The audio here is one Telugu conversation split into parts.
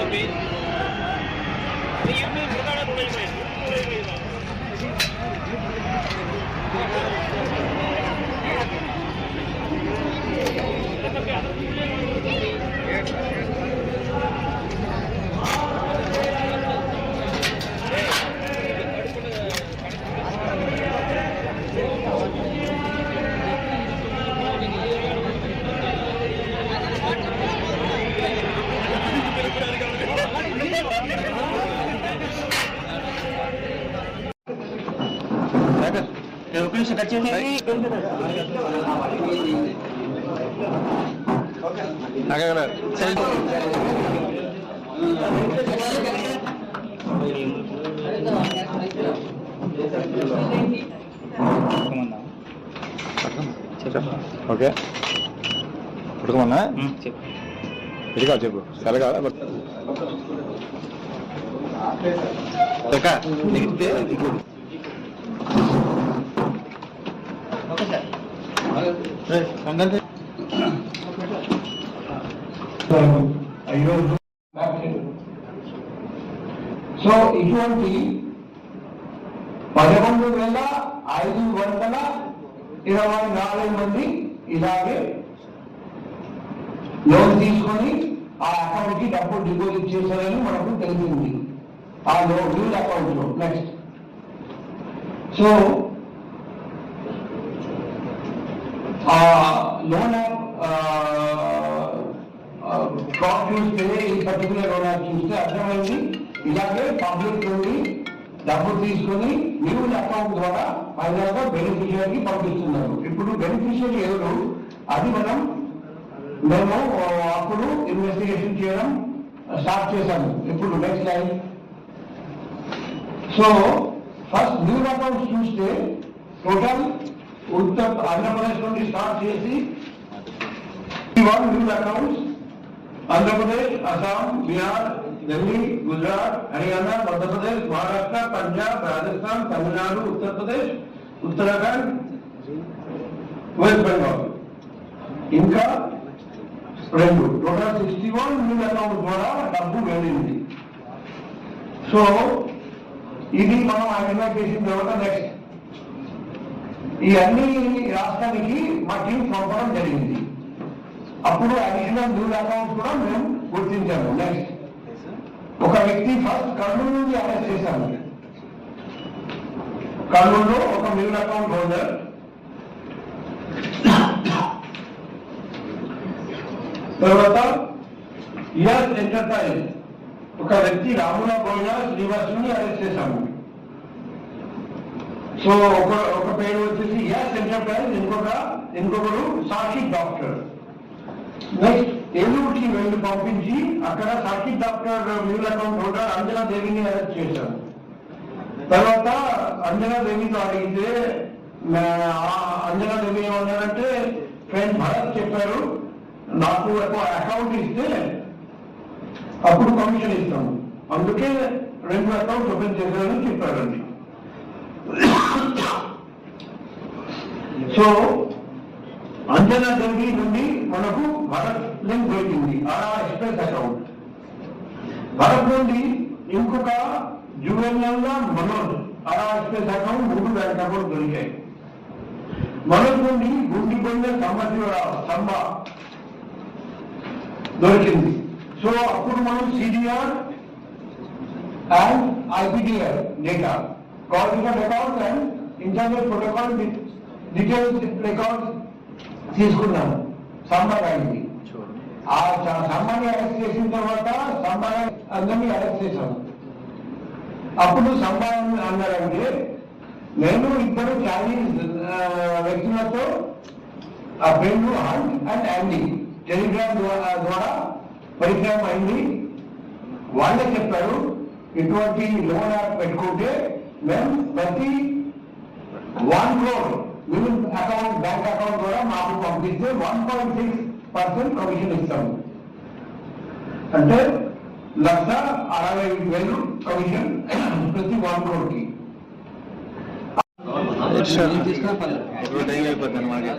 também. ఓకే. ఉడకమన్నా? చెప్పు. ఇది కాదు చెప్పు. సెలగా ఈరోజు సో ఇటువంటి పదకొండు వేల ఐదు వందల ఇరవై నాలుగు మంది ఇలాగే లోన్ తీసుకొని ఆ అకౌంట్కి డబ్బు డిపాజిట్ చేశారని మనకు తెలిసింది. ఆ లోన్ డ్యూల్ అకౌంట్లో నెక్స్ట్ సో ఆ లోన్ ఫ్రాడ్ చూస్తే ఈ పర్టికులర్ లోన్ యాప్ చూస్తే అర్థమైంది ఇలాగే పబ్లిక్ నుండి డబ్బు తీసుకొని న్యూ అకౌంట్ ద్వారా హైదరాబాద్ బెనిఫిషియరీకి పంపిస్తున్నారు. ఇప్పుడు బెనిఫిషియరీ ఎవరు? అది మనం మేము అప్పుడు ఇన్వెస్టిగేషన్ చేయడం స్టార్ట్ చేశాము. ఇప్పుడు next line so first new accounts చూస్తే టోటల్ ఉత్తర్ ఆంధ్రప్రదేశ్ నుండి స్టార్ట్ చేసి one new accounts Andhra Pradesh Assam Bihar Delhi Gujarat Haryana Madhya Pradesh Maharashtra Punjab Rajasthan Tamil Nadu Uttar Pradesh Uttarakhand West Bengal. ఇంకా రెండు. Total sixty one new account ద్వారా డబ్బు వెళ్ళింది. సో ఇది మనం ఐడెంటిఫై చేసిన తర్వాత నెక్స్ట్. ఈ అన్ని రాష్ట్రానికి మా టీం పంపడం జరిగింది. అప్పుడు అడిషనల్ న్యూ అకౌంట్స్ కూడా మేము గుర్తించాము. నెక్స్ట్ ఒక వ్యక్తి ఫస్ట్ కర్నూలు నుండి అరెస్ట్ చేశాము కర్నూలులో ఒక న్యూ అకౌంట్ హోల్డర్. తర్వాత ఇయర్ ఎంటర్ప్రైజ్ ఒక వ్యక్తి రాముల గోయ శ్రీవాసుని అరెస్ట్ చేశాము సో ఒక ఒక పేరు వచ్చేసి ఎస్ ఎంటర్ప్రైజ్ ఇంకొక ఇంకొకరు సాక్షి డాక్టర్. నెక్స్ట్ ఏలూరుకి వెళ్ళి పంపించి అక్కడ సాక్షి doctor mule account holder Anjana దేవిని అరెస్ట్ చేశారు. తర్వాత అంజనా దేవితో అడిగితే అంజనా దేవి ఏమన్నారంటే ఫ్రెండ్ భరత్ చెప్పారు నాకు అకౌంట్ ఇస్తే అప్పుడు కమిషన్ ఇస్తాము అందుకే రెండు అకౌంట్ ఓపెన్ చేశారని చెప్పారండి. సో అంజనా దేవి నుండి మనకు భరత్ లింక్ దొరికింది ఆ ఎక్స్ప్రెస్ అకౌంట్ భరత్ నుండి ఇంకొక జూనియర్ మనోజ్ ఆ ఎక్స్ప్రెస్ అకౌంట్ మూడు బ్యాంక్ అకౌంట్ దొరికాయి మనోజ్ నుండి గుండిపోయిన సంవత్సరం సంబ దొరికింది సో అప్పుడు మనం CDR and IPDR data confident account and internet protocol details record తీసుకున్నాము సంబంధానికి ఆ సంబంధి అరెస్ట్ చేసిన తర్వాత సంబంధ అందరినీ అరెస్ట్ చేశాము. అప్పుడు సంబంధం అన్నారంటే నేను ఇద్దరు చైనీస్ వ్యక్తులతో ఆ friend Hunt and Andy Telegram ద్వారా ద్వారా పరిచయం అయింది. వాళ్ళే చెప్పారు ఇటువంటి లోన్ యాప్ పెట్టుకుంటే మేము ప్రతి one crore minimum account bank account ద్వారా మాకు పంపిస్తే one point six percent commission ఇస్తాము. అంటే లక్ష అరవై వేలు కమిషన్ ప్రతి వన్ క్రోర్కి. ఇప్పుడు టైం అయిపోతుంది మనకి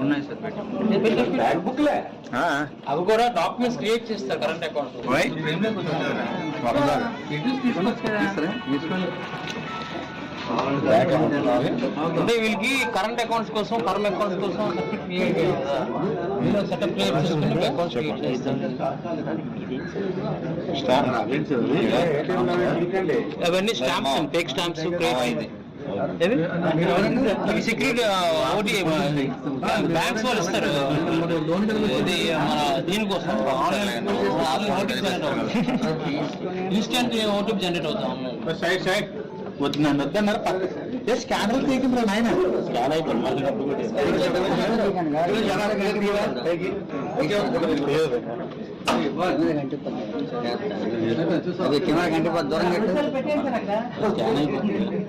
ఉన్నాయి సార్. బ్యాక్ బుక్లే ఆ, అవి కూడా డాక్యుమెంట్స్ క్రియేట్ చేస్తారు కరెంట్ అకౌంట్. అంటే వీళ్ళకి కరెంట్ అకౌంట్స్ కోసం కర్మ అకౌంట్స్ కోసం క్రియేట్ చేస్తారు సెటప్ క్రియేట్ చేసుకుని అకౌంట్స్ క్రియేట్ చేస్తారు. స్టాంప్. అవన్నీ స్టాంప్స్ టేక్ స్టాంప్స్ క్రియేట్ అయింది సెక్యూరిటీ ఓటీ బ్యాంక్స్ వాళ్ళు ఇస్తారు ఇది మన దీనికోసం ఆన్లైన్ ఓటీపీ జనరేట్ అవుతుంది ఇన్స్టెంట్ ఓటీపీ జనరేట్ అవుతుంది ఆన్లైన్ సైడ్ సైడ్ వద్దు నన్ను వద్దన్నారు పక్క స్కానర్ తీసింది రా నాయన స్కాన్ అయిపోయింది మళ్ళీ డబ్బు అది కెమెరా కొద్ది దూరం స్కాన్ అయిపోతుంది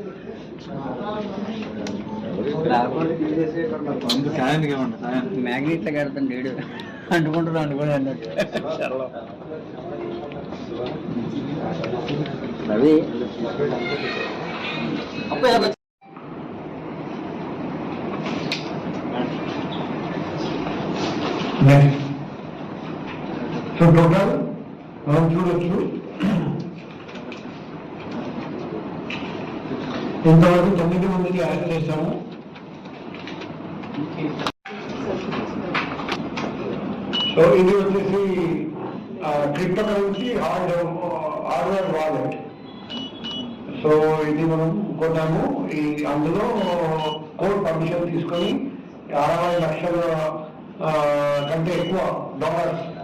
మ్యాగ్నెట్ల కడతాను లేడు అంటుకుంటాడు అనుకుని అన్నట్టు రవి సో టోటల్ మనం చూడొచ్చు ఇంతవరకు తొమ్మిది మందికి యాడ్ చేశాము. సో ఇది వచ్చేసి cryptocurrency hard hardware wallet. So ఇది మనం కొన్నాము. ఈ అందులో కోడ్ పర్మిషన్ తీసుకొని అరవై లక్షల కంటే ఎక్కువ డాలర్స్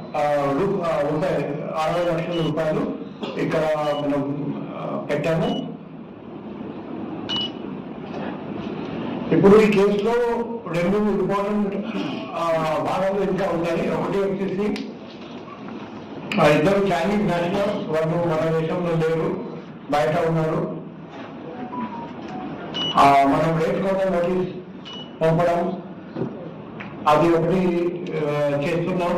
రూ- రూపాయలు అరవై లక్షల రూపాయలు ఇక్కడ మనం పెట్టాము. ఇప్పుడు ఈ కేసులో రెండు ఇంపార్టెంట్ భాగాలు ఇంకా ఉన్నాయి ఒకటి వచ్చేసి ఇద్దరు చైనీస్ నేషనల్స్ వాళ్ళు మన దేశంలో లేరు బయట ఉన్నారు. ఆ, మనం రేట్ కోసం నోటీస్ పంపడం అది ఒకటి చేస్తున్నాం.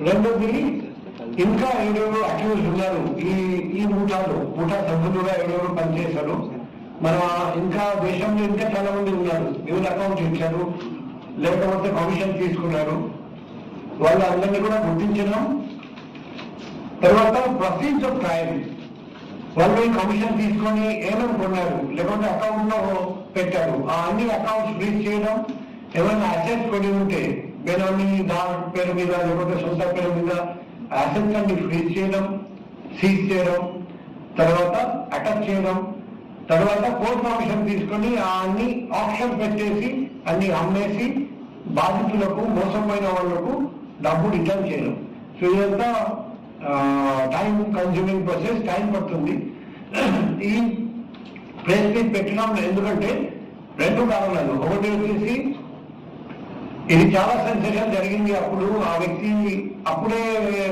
రెండోది ఇంకా ఏడెవరు అక్యూజ్ ఉన్నారు. ఈ ఈ మూటాలు మూటా సభ్యులుగా ఏడెవరు పనిచేశారు. మన ఇంకా దేశంలో ఇంకా చాలా మంది ఉన్నారు. న్యూస్ అకౌంట్ ఇచ్చారు లేకపోతే కమిషన్ తీసుకున్నారు. వాళ్ళందరినీ కూడా గుర్తించడం. తర్వాత ప్రొసీజ్ ఆఫ్ ట్రయల్ వాళ్ళు కమిషన్ తీసుకొని ఏమనుకున్నారు? కొన్నారు లేకపోతే అకౌంట్లో పెట్టారు. ఆ అన్ని అకౌంట్స్ ఫ్రీజ్ చేయడం ఏమైనా అసెట్స్ కొని ఉంటే బేనామీ నా పేరు మీద లేకపోతే సొంత పేరు మీద అసెట్స్ అన్ని ఫ్రీజ్ చేయడం సీజ్ చేయడం తర్వాత అటాక్ చేయడం తర్వాత కోర్ట్ ఆప్షన్ తీసుకొని ఆ అన్ని ఆప్షన్ పెట్టేసి అన్ని అమ్మేసి బాధితులకు మోసపోయిన వాళ్ళకు డబ్బు రిటర్న్ చేయడం. సో ఇదంతా టైం కన్స్యూమింగ్ ప్రాసెస్ టైం పడుతుంది. ఈ ప్రెస్ మీట్ పెట్టడం ఎందుకంటే రెండు కారణాలు. ఒకటి వచ్చేసి ఇది చాలా సెన్సేషన్ జరిగింది అప్పుడు. ఆ వ్యక్తి అప్పుడే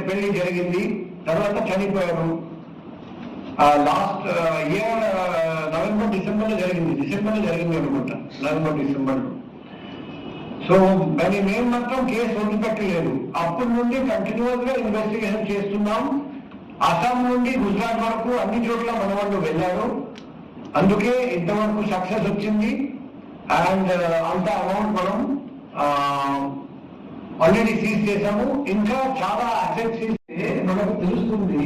పెళ్ళి జరిగింది. తర్వాత చనిపోయారు లాస్ట్ ఇయర్ నవంబర్ డిసెంబర్లో జరిగింది. డిసెంబర్లో జరిగింది అనుకుంటా. నవంబర్ డిసెంబర్ సో మరి మేము మాత్రం కేసు వదిలిపెట్టలేదు. అప్పటి నుండి కంటిన్యూస్గా ఇన్వెస్టిగేషన్ చేస్తున్నాం. అస్సాం నుండి గుజరాత్ వరకు అన్ని చోట్ల మన వాళ్ళు వెళ్ళారు. అందుకే ఇంతవరకు సక్సెస్ వచ్చింది. అండ్ అంత అమౌంట్ మనం ఆల్రెడీ సీజ్ చేశాము. ఇంకా చాలా అసెట్స్ మనకు తెలుస్తుంది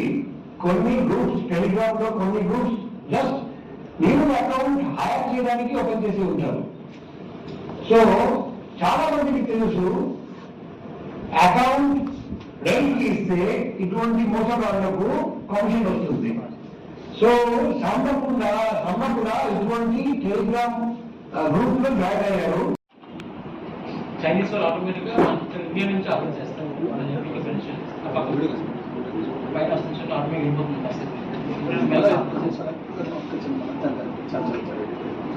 కొన్ని గ్రూప్స్ టెలిగ్రామ్లో కొన్ని గ్రూప్స్ జస్ట్ నేను అకౌంట్ హైర్ చేయడానికి ఓపెన్ చేసి ఉంటారు. సో చాలా మందికి తెలుసు అకౌంట్ రెంట్ ఇస్తే ఇటువంటి మోసగాళ్ళకు కమిషన్ వస్తుంది. సో సమ్మకుండా సమ్మకుండా ఇటువంటి టెలిగ్రామ్ గ్రూప్లో జాయిన్ అయ్యారు. చైనీస్ వాళ్ళు ఆటోమేటిక్గా ఇండియా నుంచి ఆర్డర్ చేస్తారు. అని చెప్పి డిఫరెన్షియల్ ఆ పక్కన బయట వస్తుంది ఆటోమేటిక్ వెళ్ళిపోతుంది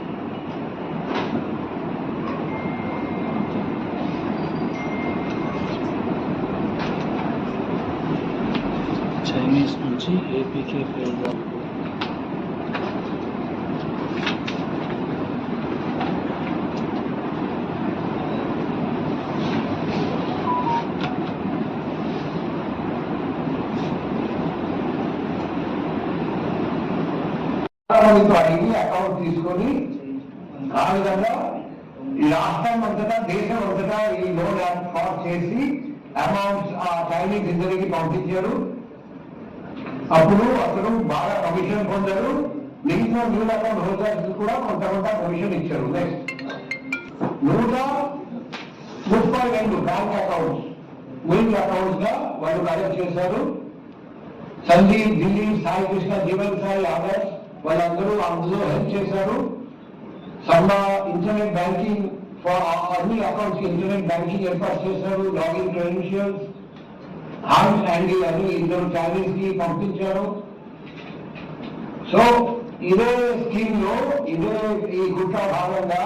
చైనీస్ నుంచి ఏపీకే ప్రోగ్రామ్ ప్రభుత్వం అడిగి అకౌంట్ తీసుకొని ఆ విధంగా రాష్ట్రం అంతటా దేశం అంతటా ఈ లోన్ యాప్ చేసి అమౌంట్స్ ఆ చైనీస్ ఇద్దరికి పంపించారు. అప్పుడు అతను బాగా కమిషన్ పొందారు. మిగతా న్యూ అకౌంట్ హోల్డర్స్ కూడా కొంత కొంత కమిషన్ ఇచ్చారు. నెక్స్ట్ నూట ముప్పై రెండు బ్యాంక్ అకౌంట్స్ మెయిన్ అకౌంట్స్గా వాళ్ళు కలెక్ట్ చేశారు. సందీప్ దిలీప్ సాయి కృష్ణ జీవన్ సాయి ఆదర్శ్ వాళ్ళందరూ అందులో హెల్ప్ చేశారు. సమ్మ ఇంటర్నెట్ బ్యాంకింగ్ ఫర్ అన్ని అకౌంట్స్ ఇంటర్నెట్ బ్యాంకింగ్ ఏర్పాటు చేశారు. లాగిన్ క్రెడెన్షియల్స్ హార్మ్ అండ్ అన్ని ఇద్దరు ఫ్యామిలీస్కి పంపించారు. సో ఇదే స్కీమ్లో ఇదే ఈ గుట్ట భాగంగా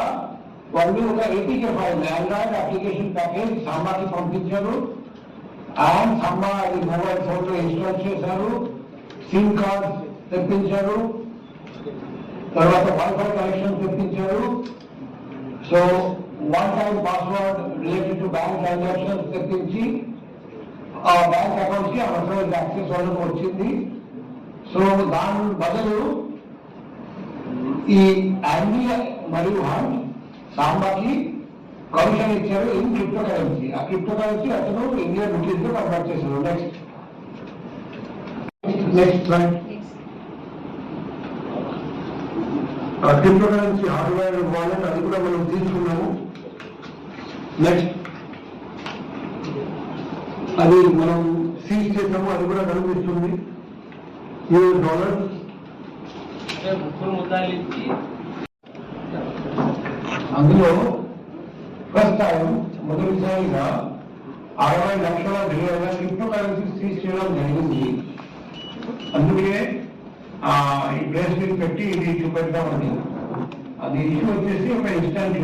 వాళ్ళు ఒక APK file Android application package సామాకి పంపించారు. అండ్ సమ్మా అది మొబైల్ ఫోన్లో ఇన్స్టాల్ చేశారు. సిమ్ కార్డ్ తెప్పించారు. తర్వాత వైఫై కనెక్షన్ తెప్పించారు so one time password related to bank transactions తెప్పించి ఆ బ్యాంక్ అకౌంట్కి అవసరమైన యాక్సెస్ వాళ్ళకు వచ్చింది. సో దాని బదులు ఈ యాండీ మరియు హంట్ సాంబాకి కమిషన్ ఇచ్చారు ఇన్ క్రిప్టో కరెన్సీ ఆ క్రిప్టో కరెన్సీ అతను ఇండియా రూపీస్లో కన్వర్ట్ చేశారు. Next next slide cryptocurrency hardware wallet అది కూడా మనం తీసుకున్నాము. నెక్స్ట్ అది మనం సీజ్ చేసాము అది కూడా కనిపిస్తుంది. యూఎస్ డాలర్ అందులో ఫస్ట్ టైం మొదటిసారిగా అరవై లక్షల విలువైన క్రిప్టో కరెన్సీ సీజ్ చేయడం జరిగింది. అందుకే ఈ ప్లేస్ మీద పెట్టి ఇది చూపెడతామని అది ఇష్యూ వచ్చేసి ఒక ఇన్స్టెంట్